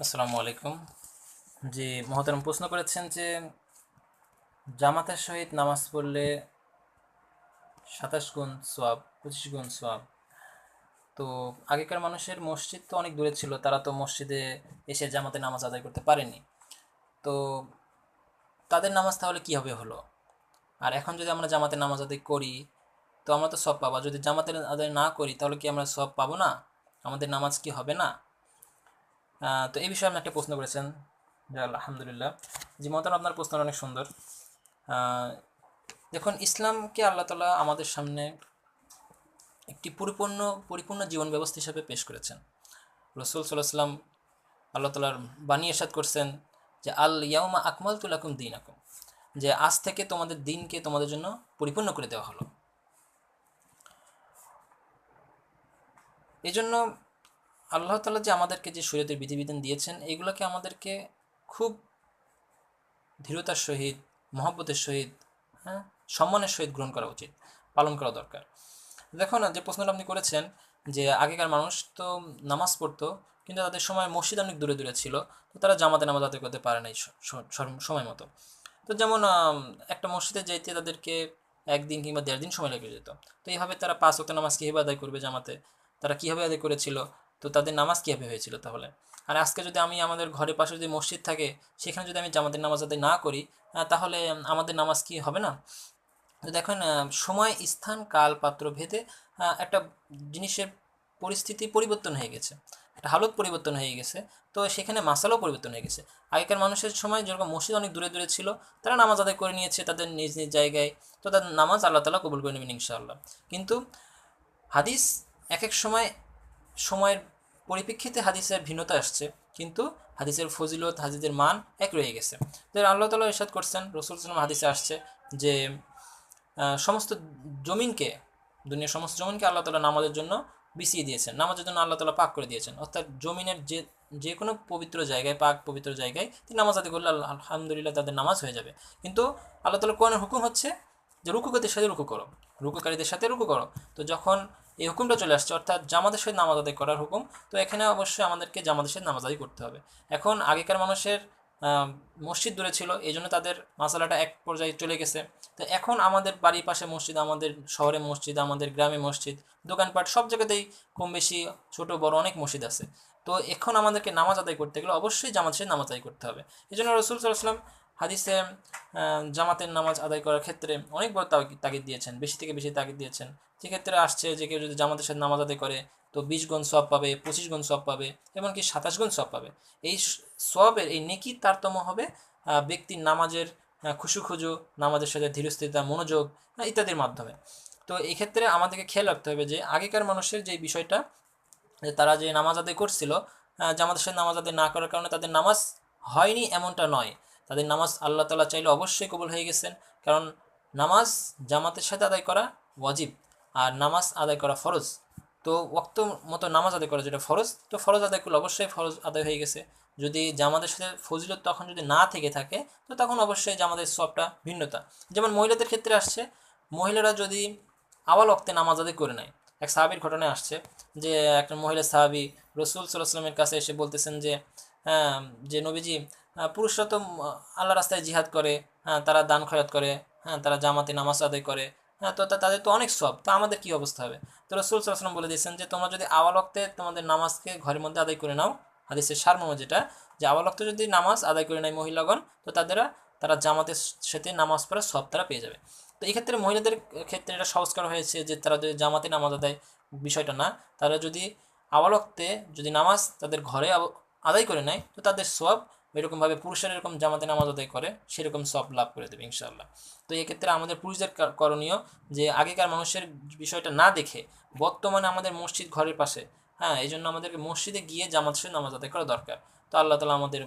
আসসালামু আলাইকুম। জি মহতারাম প্রশ্ন করেছেন যে জামাতের সহিত নামাজ পড়লে সাতাশ গুণ সোয়াব পঁচিশ গুণ সোয়াব তো আগেকার মানুষের মসজিদ তো অনেক দূরে ছিল, তারা তো মসজিদে এসে জামাতে নামাজ আদায় করতে পারেনি। তো তাদের নামাজ তাহলে কী হবে হলো? আর এখন যদি আমরা জামাতে নামাজ আদায় করি, তো আমরা তো সব পাবো। যদি জামাতে আদায় না করি, তাহলে কি আমরা সব পাবো না? আমাদের নামাজ কি হবে না? তো এই বিষয়ে আপনি একটা প্রশ্ন করেছেন আলহামদুলিল্লাহ। জি মতন আপনার প্রশ্নটা অনেক সুন্দর। দেখুন, ইসলামকে আল্লাহ তালা আমাদের সামনে একটি পরিপূর্ণ পরিপূর্ণ জীবন ব্যবস্থা হিসাবে পেশ করেছেন। রসুল সাল্লাহ সাল্লাম আল্লাহ তালার বাণী এরশাদ করছেন যে, আল ইয়াউমা আকমাল তুলাকুম দিন আকুম যে, আজ থেকে তোমাদের দিনকে তোমাদের জন্য পরিপূর্ণ করে দেওয়া হলো। এই জন্য আল্লাহ তালা যে আমাদেরকে যে শরীয়তের বিধিবিধান দিয়েছেন, এগুলোকে আমাদেরকে খুব ধীরতার সহিত, মহব্বতের সহিত হ্যাঁ সম্মানের সহিত গ্রহণ করা উচিত, পালন করা দরকার। দেখো না, যে প্রশ্নটা আপনি করেছেন যে আগেকার মানুষ তো নামাজ পড়তো, কিন্তু তাদের সময় মসজিদ অনেক দূরে দূরে ছিল, তো তারা জামাতে নামাজ আদায় করতে পারে নাই সময় মতো। তো যেমন একটা মসজিদে যাইতে তাদেরকে একদিন কিংবা দেড় দিন সময় লেগে যেত। তো এইভাবে তারা পাঁচ ওয়াক্ত নামাজ কীভাবে আদায় করবে জামাতে? তারা কীভাবে আদায় করেছিল? তো তাদের নামাজ কীভাবে হয়েছিল তাহলে? আর আজকে যদি আমি আমাদের ঘরের পাশে যদি মসজিদ থাকে, সেখানে যদি আমি জামাতের নামাজ আদায় না করি তাহলে আমাদের নামাজ কি হবে না? তো দেখেন সময়, স্থান কাল পাত্র ভেদে একটা জিনিসের পরিস্থিতি পরিবর্তন হয়ে গেছে। একটা হালত পরিবর্তন হয়ে গেছে। তো সেখানে মাসালাও পরিবর্তন হয়ে গেছে। আগেকার মানুষের সময় যেরকম মসজিদ অনেক দূরে দূরে ছিল, তারা নামাজ আদায় করে নিয়েছে তাদের নিজ নিজ জায়গায়। তো তাদের নামাজ আল্লাহ তালা কবুল করে নেবেন ইনশাআল্লাহ। কিন্তু হাদিস এক এক সময় সময়ের পরিপ্রেক্ষিতে হাদিসের ভিন্নতা আসছে, কিন্তু হাদিসের ফজিলত, হাদিসের মান এক রয়ে গেছে। তো আল্লাহ তালা ইরশাদ করছেন, রসুল সাল্লাম হাদিসে আসছে যে সমস্ত জমিনকে, দুনিয়ার সমস্ত জমিনকে আল্লাহ তালা নামাজের জন্য বিছিয়ে দিয়েছেন। নামাজের জন্য আল্লাহ তালা পাক করে দিয়েছেন। অর্থাৎ জমিনের যে যে কোনো পবিত্র জায়গায়, পাক পবিত্র জায়গায় তিনি নামাজ আদি করলে আলহামদুলিল্লাহ তাদের নামাজ হয়ে যাবে। কিন্তু আল্লাহ তালা কোরআনের হুকুম হচ্ছে যে রুকুকাদের সাথে রুকু করো। রুকুকারীদের সাথে রুকু করো। তো যখন এই হুকুমটা চলে আসছে, অর্থাৎ জামাতের সাথে নামাজ আদায় করার হুকুম। তো এখানে অবশ্যই আমাদেরকে জামাতের সাথে নামাজ আদায় করতে হবে। এখন আগেকার মানুষের মসজিদ দূরে ছিল এই জন্য তাদের মাসালাটা এক পর্যায়ে চলে গেছে। তো এখন আমাদের বাড়ির পাশে মসজিদ, আমাদের শহরে মসজিদ, আমাদের গ্রামে মসজিদ, দোকানপাট, সব জায়গাতেই কম বেশি ছোটো, বড় অনেক মসজিদ আছে। তো এখন আমাদেরকে নামাজ আদায় করতে গেলে অবশ্যই জামাতের সাথে নামাজ আদায় করতে হবে। এই জন্য রসুল সাল্লাম হাদিসে জামাতের নামাজ আদায় করার ক্ষেত্রে অনেক বড় তাগিদ দিয়েছেন বেশি থেকে বেশি তাগিদ দিয়েছেন। সেক্ষেত্রে আসছে যে কেউ যদি জামাতের সাথে নামাজ আদায় করে তো বিশ গুণ সব পাবে পঁচিশ গুণ সব পাবে এমনকি সাতাশ গুণ সব পাবে। এই সবের এই নেকির তারতম্য হবে ব্যক্তির নামাজের আহ, খুশু খুজু নামাজের সাথে ধীরস্থিরতা মনোযোগ ইত্যাদির মাধ্যমে। তো এই ক্ষেত্রে আমাদেরকে খেয়াল রাখতে হবে যে আগেকার মানুষের যে বিষয়টা যে তারা যে নামাজ আদায় করছিল জামাতের সাথে নামাজ আদায় না করার কারণে তাদের নামাজ হয়নি এমনটা নয়। তাদের নামাজ আল্লাহ তালা চাইলে অবশ্যই কবুল হয়ে গেছেন। কারণ নামাজ জামাতের সাথে আদায় করা ওয়াজিব আর নামাজ আদায় করা ফরজ। তো ওক্ত মতো নামাজ আদায় করা যেটা ফরজ, তো ফরজ আদায় করলে অবশ্যই ফরজ আদায় হয়ে গেছে। যদি জামাতের সাথে ফজিলত তখন যদি না থেকে থাকে, তো তখন অবশ্যই জামাতের সবটা ভিন্নতা। যেমন মহিলাদের ক্ষেত্রে আসছে, মহিলারা যদি আওয়াল অক্তে নামাজ আদায় করে নেয়, এক সাহাবির ঘটনায় আসছে যে একটা মহিলা সাহাবি রসুল সাল্লাহ কাছে এসে বলতেছেন যে হ্যাঁ যে নবীজি পুরুষরা তো আল্লাহ রাস্তায় জিহাদ করে হ্যাঁ তারা দান খয়াত করে হ্যাঁ তারা জামাতে নামাজ আদায় করে হ্যাঁ তো তাদের তো অনেক সব তো আমাদের কি অবস্থা হবে? তো রসুল সাল্লাম বলে দিয়েছেন যে, তোমরা যদি আওয়াল অক্তে তোমাদের নামাজকে ঘরের মধ্যে আদায় করে নাও, হাদিসের সারমর্ম যেটা, যে আওয়াল অক্তে যদি নামাজ আদায় করে নেয় মহিলাগণ, তো তাদেরা, তারা জামাতের সাথে নামাজ পড়া সব তারা পেয়ে যাবে। তো এই ক্ষেত্রে মহিলাদের ক্ষেত্রে এটা সংস্কার হয়েছে যে, তারা যদি জামাতে নামাজ আদায়, বিষয়টা না, তারা যদি আওয়ালক্তে যদি নামাজ তাদের ঘরে আদায় করে নেয়, তো তাদের সব এরকমভাবে পুরুষের এরকম জামাতে নামাজ আদায় করে, সেরকম সব লাভ করে দেবে ইনশাল্লাহ তো এক্ষেত্রে ক্ষেত্রে আমাদের পুরুষদের করণীয় যে আগেকার মানুষের বিষয়টা না দেখে বর্তমানে আমাদের মসজিদ ঘরের পাশে হ্যাঁ এই জন্য আমাদেরকে মসজিদে গিয়ে জামাত সে নামাজ আদায় করা দরকার। তো আল্লাহ তালা আমাদের